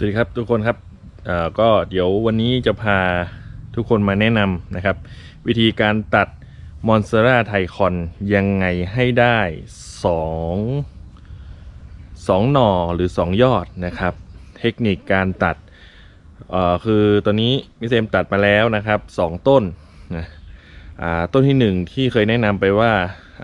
สวัสดีครับทุกคนครับเอ่อก็เดี๋ยววันนี้จะพาทุกคนมาแนะนำนะครับ วิธีการตัดมอนสเตอร่าไทคอนยังไงให้ได้2 2หน่อหรือ 2 ยอดนะครับ เทคนิคการตัดเอ่อคือตอนนี้มิเซมตัดมาแล้วนะครับ 2 ต้นนะอ่าต้นที่ 1 ที่เคยแนะนำไปว่า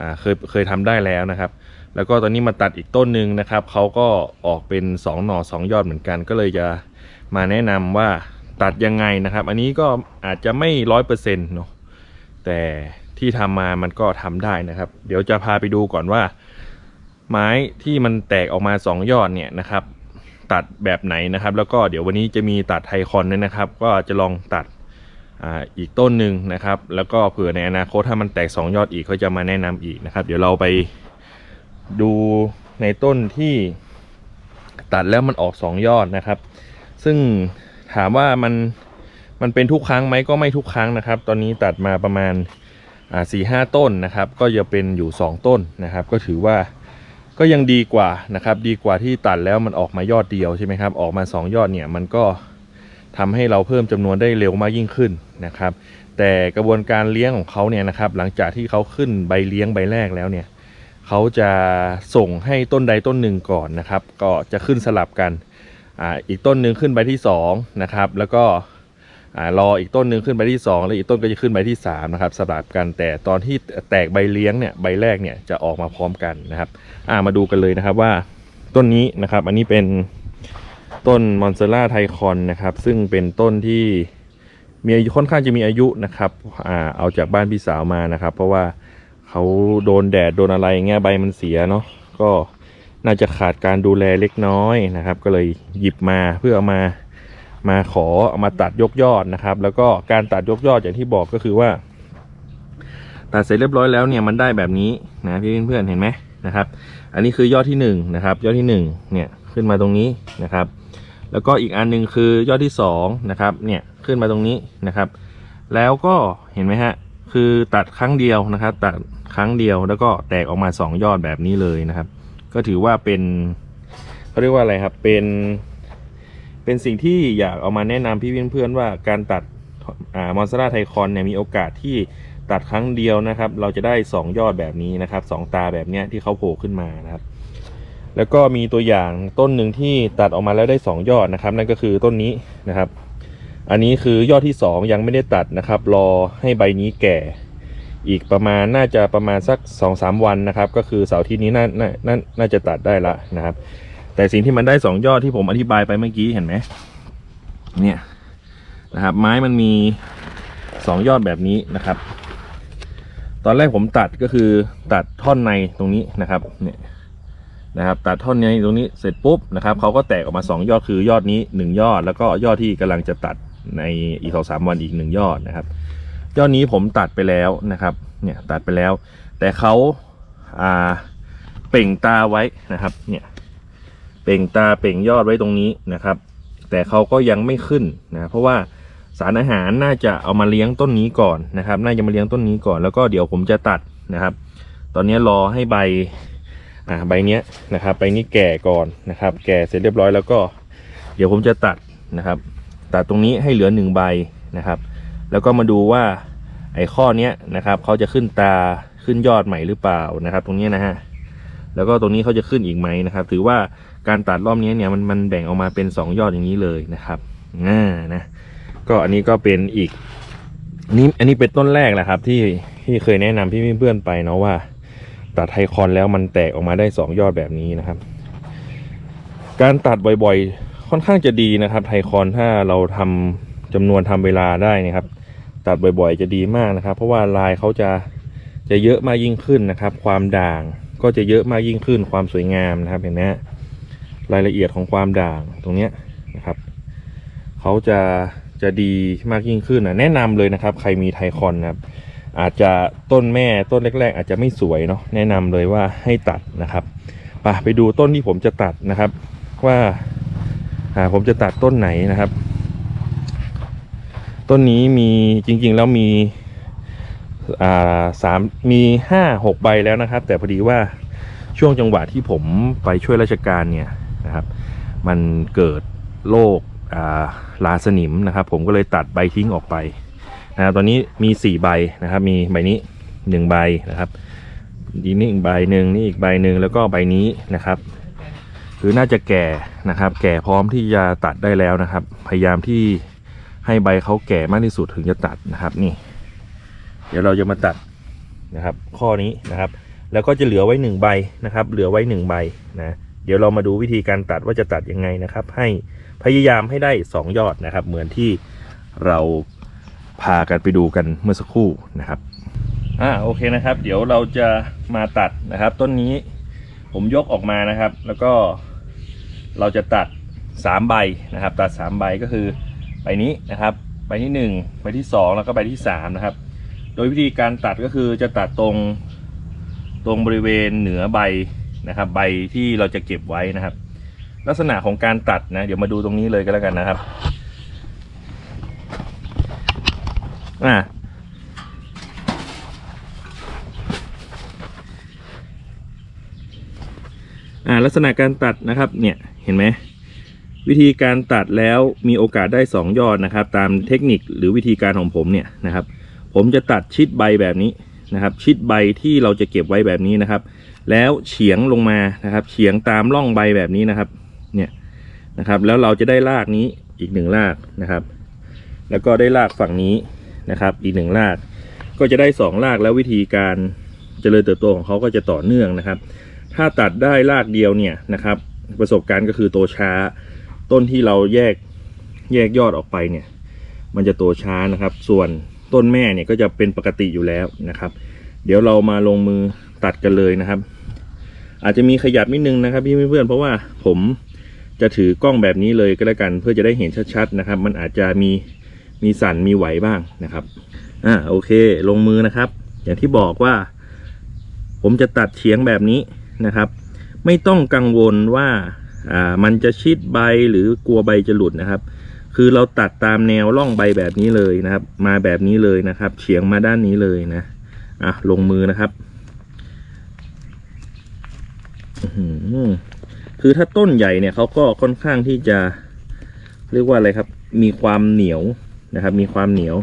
อ่าเคยเคยทำได้แล้วนะครับ แล้วก็ตอนนี้มาตัดอีกต้นหนึ่งนะครับเขาก็ออกเป็น 2 หน่อ 2 ยอดเหมือนกัน ก็เลยจะมาแนะนำว่าตัดยังไงนะครับ อันนี้ก็อาจจะไม่ร้อยเปอร์เซ็นต์เนาะแต่ที่ทำมามันก็ทำได้นะครับ เดี๋ยวจะพาไปดูก่อนว่า ไม้ที่มันแตกออกมา 2 ยอดเนี่ยนะครับ ตัดแบบไหนนะครับ แล้วก็เดี๋ยววันนี้จะมีตัดไทคอนด้วยนะครับ ก็จะลองตัดอีกต้นหนึ่งนะครับ แล้วก็เผื่อในอนาคตถ้ามันแตก 2 ยอดอีกเขาจะมาแนะนำอีกนะครับ เดี๋ยวเราไป ดูในต้นที่ตัดแล้วมันออกสองยอดนะครับ ซึ่งถามว่ามันมันเป็นทุกครั้งไหมก็ไม่ทุกครั้งนะครับ ตอนนี้ตัดมาประมาณอ่าสี่ห้าต้นนะครับ ก็จะเป็นอยู่สองต้นนะครับ ก็ถือว่าก็ยังดีกว่านะครับ ดีกว่าที่ตัดแล้วมันออกมายอดเดียวใช่ไหมครับ ออกมาสองยอดเนี่ยมันก็ทำให้เราเพิ่มจำนวนได้เร็วมากยิ่งขึ้นนะครับ แต่กระบวนการเลี้ยงของเขาเนี่ยนะครับ หลังจากที่เขาขึ้นใบเลี้ยงใบแรกแล้วเนี่ย เขาจะส่งให้ต้นใดต้นหนึ่งก่อนนะครับ ก็จะขึ้นสลับกันอ่าอีกต้นหนึ่งขึ้นใบที่2นะครับแล้วก็อ่ารออีกต้นหนึ่งขึ้นใบที่ 2 แล้วอีกต้นก็จะขึ้นใบที่3นะครับสลับกันแต่ตอนที่แตกใบเลี้ยงเนี่ยใบแรกเนี่ยจะออกมาพร้อมกันนะครับอ่ามาดูกันเลยนะครับว่าต้นนี้นะครับ อันนี้เป็นต้นมอนเซล่าไทคอนนะครับ ซึ่งเป็นต้นที่มีอายุค่อนข้างจะมีอายุนะครับอ่าเอาจากบ้านพี่สาวมานะครับ เพราะว่า เขาโดนแดดโดนอะไรเงี้ยใบมันเสียเนาะก็น่าจะขาดการดูแลเล็กน้อยนะครับ ก็เลยหยิบมาเพื่อเอามามาขอเอามาตัดยกยอดนะครับ แล้วก็การตัดยกยอดอย่างที่บอกก็คือว่าตัดเสร็จเรียบร้อยแล้วเนี่ยมันได้แบบนี้นะพี่เพื่อนๆเห็นไหมนะครับ อันนี้คือยอดที่หนึ่งนะครับ ยอดที่หนึ่งเนี่ยขึ้นมาตรงนี้นะครับ แล้วก็อีกอันหนึ่งคือยอดที่สองนะครับเนี่ยขึ้นมาตรงนี้นะครับ แล้วก็เห็นไหมฮะคือตัดครั้งเดียวนะครับ ตัด ครั้งเดียวแล้วก็แตกออกมาสองยอดแบบนี้เลยนะครับ ก็ถือว่าเป็นเขาเรียกว่าอะไรครับเป็นเป็นสิ่งที่อยากเอามาแนะนำพี่เพื่อนๆว่าการตัดอมอนสตอร่าไทคอนเนี่ยมีโอกาสที่ตัดครั้งเดียวนะครับ เราจะได้สองยอดแบบนี้นะครับสองตาแบบเนี้ยที่เขาโผล่ขึ้นมานะครับ แล้วก็มีตัวอย่างต้นหนึ่งที่ตัดออกมาแล้วได้สองยอดนะครับ นั่นก็คือต้นนี้นะครับ อันนี้คือยอดที่ 2 ยังไม่ได้ตัดนะครับ รอให้ใบนี้แก่ อีกประมาณน่าจะประมาณสัก 2-3 วันนะครับ ก็คือเสาร์ที่นี้น่าน่าน่าน่าจะตัดได้ละนะครับ แต่สิ่งที่มันได้ 2 ยอดที่ผมอธิบายไปเมื่อกี้เห็นไหมเนี่ยนะครับไม้มันมี 2 ยอดแบบนี้นะครับ ตอนแรกผมตัดก็คือตัดท่อนในตรงนี้นะครับเนี่ยนะครับตัดท่อนในตรงนี้เสร็จปุ๊บนะครับเขาก็แตกออกมา 2 ยอดคือยอดนี้ 1 ยอด แล้วก็ยอดที่กำลังจะตัดในอีกสองสามวันอีกหนึ่งยอดนะครับ ยอดนี้ผมตัดไปแล้วนะครับเนี่ยตัดไปแล้ว แต่เขาอ่าเป่งตาไว้นะครับเนี่ยเป่งตาเป่งยอดไว้ตรงนี้นะครับ แต่เขาก็ยังไม่ขึ้นนะเพราะว่าสารอาหารน่าจะเอามาเลี้ยงต้นนี้ก่อนนะครับ น่าจะมาเลี้ยงต้นนี้ก่อน แล้วก็เดี๋ยวผมจะตัดนะครับ ตอนนี้รอให้ใบอ่าใบเนี้ยนะครับใบนี้แก่ก่อนนะครับ แก่เสร็จเรียบร้อยแล้วก็ เดี๋ยวผมจะตัดนะครับ ตัดตรงนี้ให้เหลือหนึ่งใบนะครับ แล้วก็มาดูว่าไอ้ข้อเนี้ยนะครับเขาจะขึ้นตาขึ้นยอดใหม่หรือเปล่านะครับ ตรงนี้นะฮะแล้วก็ตรงนี้เขาจะขึ้นอีกไหมนะครับ ถือว่าการตัดรอบนี้เนี่ยมันมันแบ่งออกมาเป็นสองยอดอย่างนี้เลยนะครับอ่านะก็อันนี้ก็เป็นอีกนี่อันนี้เป็นต้นแรกแหละครับ ที่ที่เคยแนะนำพี่เพื่อนๆไปเนาะว่า ตัดไทคอนแล้วมันแตกออกมาได้สองยอดแบบนี้นะครับ การตัดบ่อยๆ ค่อนข้างจะดีนะครับ ไทคอนถ้าเราทำจำนวนทำเวลาได้นะครับ ตัดบ่อยๆ จะดีมากนะครับ เพราะว่าลายเขาจะจะเยอะมากยิ่งขึ้นนะครับ ความด่างก็จะเยอะมากยิ่งขึ้น ความสวยงามนะครับเห็นไหมรายละเอียดของความด่างตรงเนี้ยนะครับเขาจะจะดีมากยิ่งขึ้นนะแนะนำเลยนะครับ ใครมีไทคอนนะครับ อาจจะต้นแม่ต้นแรก ๆ อาจจะไม่สวยเนาะแนะนำเลยว่าให้ตัดนะครับไปไปดูต้นที่ผมจะตัดนะครับ ว่าผมจะตัดต้นไหนนะครับ ต้นนี้มีจริงๆแล้วมีอ่าสามมีห้าหกใบแล้วนะครับ แต่พอดีว่าช่วงจังหวะที่ผมไปช่วยราชการเนี่ยนะครับ มันเกิดโรคลาสนิมนะครับ ผมก็เลยตัดใบทิ้งออกไปนะตอนนี้มี 4 ใบนะครับ มีใบนี้ 1 ใบนะครับดีนี่อีกใบหนึ่งนี่อีกใบหนึ่งแล้วก็ใบนี้นะครับคือน่าจะแก่นะครับ แก่พร้อมที่จะตัดได้แล้วนะครับ พยายามที่ ให้ใบเขาแก่มากที่สุดถึงจะตัดนะครับนี่ เดี๋ยวเราจะมาตัดนะครับ ข้อนี้นะครับ แล้วก็จะเหลือไว้หนึ่งใบนะครับ เหลือไว้หนึ่งใบนะเดี๋ยวเรามาดูวิธีการตัดว่าจะตัดยังไงนะครับ ให้พยายามให้ได้สองยอดนะครับ เหมือนที่เราพากันไปดูกันเมื่อสักครู่นะครับอ่าโอเคนะครับ เดี๋ยวเราจะมาตัดนะครับ ต้นนี้ผมยกออกมานะครับ แล้วก็เราจะตัดสามใบนะครับ ตัดสามใบก็คือ ใบนี้นะครับใบที่หนึ่งใบที่สองแล้วก็ใบที่สามนะครับ โดยวิธีการตัดก็คือจะตัดตรงตรงบริเวณเหนือใบนะครับ ใบที่เราจะเก็บไว้นะครับ ลักษณะของการตัดนะ เดี๋ยวมาดูตรงนี้เลยก็แล้วกันนะครับอ่าอ่าลักษณะการตัดนะครับเนี่ยเห็นไหม วิธีการตัดแล้วมีโอกาสได้สองยอดนะครับ ตามเทคนิคหรือวิธีการของผมเนี่ยนะครับ ผมจะตัดชิดใบแบบนี้นะครับ ชิดใบที่เราจะเก็บไว้แบบนี้นะครับ แล้วเฉียงลงมานะครับเฉียงตามร่องใบแบบนี้นะครับเนี่ยนะครับ แล้วเราจะได้รากนี้อีกหนึ่งรากนะครับ แล้วก็ได้รากฝั่งนี้นะครับ อีกหนึ่งราก ก็จะได้สองรากแล้ววิธีการเจริญเติบโตของเขาก็จะต่อเนื่องนะครับ ถ้าตัดได้รากเดียวเนี่ยนะครับ ประสบการณ์ก็คือโตช้า ต้นที่เราแยกแยกยอดออกไปเนี่ย มันจะโตช้านะครับ ส่วนต้นแม่เนี่ยก็จะเป็นปกติอยู่แล้วนะครับ เดี๋ยวเรามาลงมือตัดกันเลยนะครับ อาจจะมีขยับนิดนึงนะครับ พี่เพื่อนๆเพราะว่าผมจะถือกล้องแบบนี้เลยก็แล้วกัน เพื่อจะได้เห็นชัดๆนะครับ มันอาจจะมีมีสั่นมีไหวบ้างนะครับอ่าโอเค ลงมือนะครับ อย่างที่บอกว่า ผมจะตัดเฉียงแบบนี้นะครับ ไม่ต้องกังวลว่า อ่ามันจะชิดใบหรือกลัวใบจะหลุดนะครับ คือเราตัดตามแนวร่องใบแบบนี้เลยนะครับ มาแบบนี้เลยนะครับ เฉียงมาด้านนี้เลยนะอะลงมือนะครับคือถ้าต้นใหญ่เนี่ยเขาก็ค่อนข้างที่จะเรียกว่าอะไรครับ มีความเหนียวนะครับ มีความเหนียว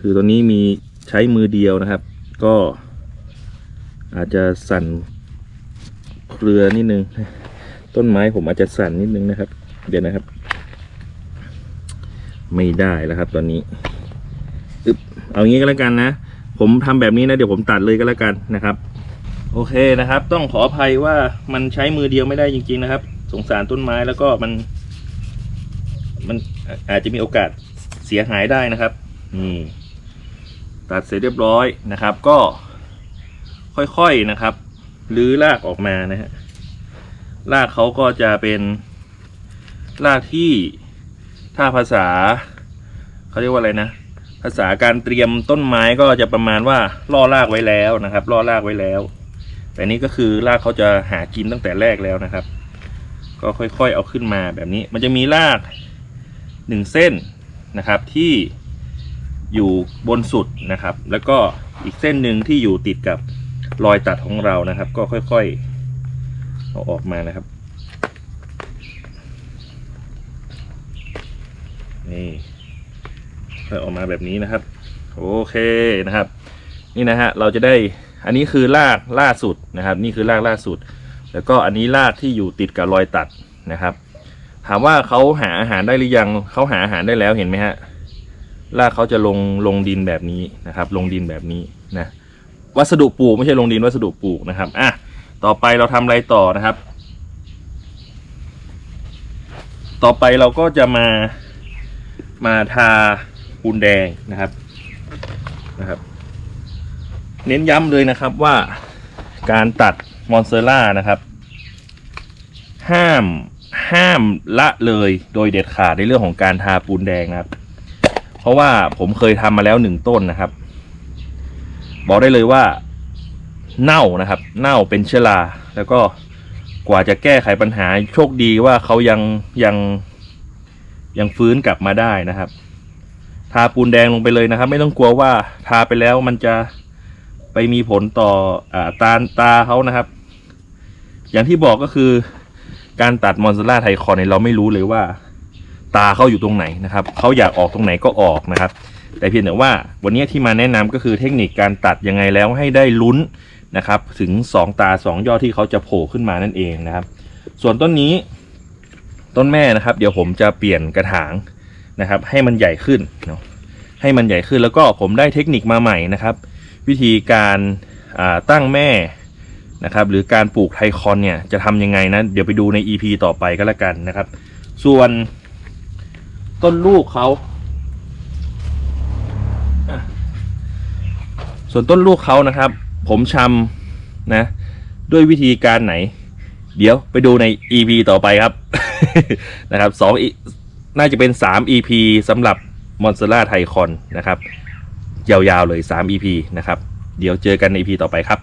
คือตัวนี้มีใช้มือเดียวนะครับ ก็อาจจะสั่น เรือนิดนึง ต้นไม้ผมอาจจะสั่นนิดนึงนะครับ เดี๋ยวนะครับ ไม่ได้แล้วครับ ตอนนี้อึบเอางี้ก็แล้วกันนะ ผมทำแบบนี้นะ เดี๋ยวผมตัดเลยก็แล้วกันนะครับ โอเคนะครับ ต้องขออภัยว่ามันใช้มือเดียวไม่ได้จริง ๆ นะครับ สงสารต้นไม้แล้วก็มัน มันอาจจะมีโอกาสเสียหายได้นะครับนี่ตัดเสร็จเรียบร้อยนะครับ ก็ค่อยๆนะครับ ลื้อรากออกมานะฮะรากเขาก็จะเป็นรากที่ถ้าภาษาเขาเรียกว่าอะไรนะ ภาษาการเตรียมต้นไม้ก็จะประมาณว่าล่อรากไว้แล้วนะครับล่อรากไว้แล้ว แต่นี่ก็คือรากเขาจะหากินตั้งแต่แรกแล้วนะครับ ก็ค่อยๆเอาขึ้นมาแบบนี้ มันจะมีรากหนึ่งเส้นนะครับที่อยู่บนสุดนะครับ แล้วก็อีกเส้นหนึ่งที่อยู่ติดกับ รอยตัดของเรานะครับ ก็ค่อยๆเอาออกมานะครับ นี่ค่อยออกมาแบบนี้นะครับ โอเคนะครับ นี่นะฮะเราจะได้อันนี้คือรากล่าสุดนะครับ นี่คือรากล่าสุด แล้วก็อันนี้รากที่อยู่ติดกับรอยตัดนะครับ ถามว่าเขาหาอาหารได้หรือยังเขาหาอาหารได้แล้วเห็นไหมฮะรากเขาจะลงลงดินแบบนี้นะครับ ลงดินแบบนี้นะ วัสดุปลูกไม่ใช่ลงดินวัสดุปลูกนะครับอะต่อไปเราทำอะไรต่อนะครับ ต่อไปเราก็จะมามาทาปูนแดงนะครับนะครับ เน้นย้ำเลยนะครับว่าการตัดมอนเซล่านะครับ ห้ามห้ามละเลยโดยเด็ดขาดในเรื่องของการทาปูนแดงนะครับ เพราะว่าผมเคยทำมาแล้วหนึ่งต้นนะครับ บอกได้เลยว่าเน่านะครับ เน่าเป็นเชื้อรา แล้วก็กว่าจะแก้ไขปัญหาโชคดีว่าเขายังยังยังฟื้นกลับมาได้นะครับ ทาปูนแดงลงไปเลยนะครับ ไม่ต้องกลัวว่าทาไปแล้วมันจะไปมีผลต่ออตาตาเขานะครับ อย่างที่บอกก็คือการตัดมอนซาร่าไทคอนเนี่ยเราไม่รู้เลยว่า ตาเขาอยู่ตรงไหนนะครับเขาอยากออกตรงไหนก็ออกนะครับ แต่เพียงแต่ว่าวันนี้ที่มาแนะนำก็คือเทคนิคการตัดยังไงแล้วให้ได้ลุ้นนะครับ ถึง 2 ตา 2 ยอดที่เขาจะโผล่ขึ้นมานั่นเองนะครับ ส่วนต้นนี้ต้นแม่นะครับ เดี๋ยวผมจะเปลี่ยนกระถางนะครับ ให้มันใหญ่ขึ้นเนาะให้มันใหญ่ขึ้นแล้วก็ผมได้เทคนิคมาใหม่นะครับ วิธีการาตั้งแม่นะครับ หรือการปลูกไทคอนเนี่ยจะทำยังไงนะ เดี๋ยวไปดูใน EP ต่อไปก็แล้วกันนะครับ ส่วนต้นลูกเขาอะ ส่วนต้นลูกเขานะครับ ผมชำนะ ด้วยวิธีการไหน เดี๋ยวไปดูใน EP ต่อไปครับ นะครับสองน่าจะเป็น 3 EP สำหรับมอนส t ล่าไทคอนนะครับ ยาวๆเลย 3 EP นะครับ เดี๋ยวเจอกันใน EP ต่อไปครับ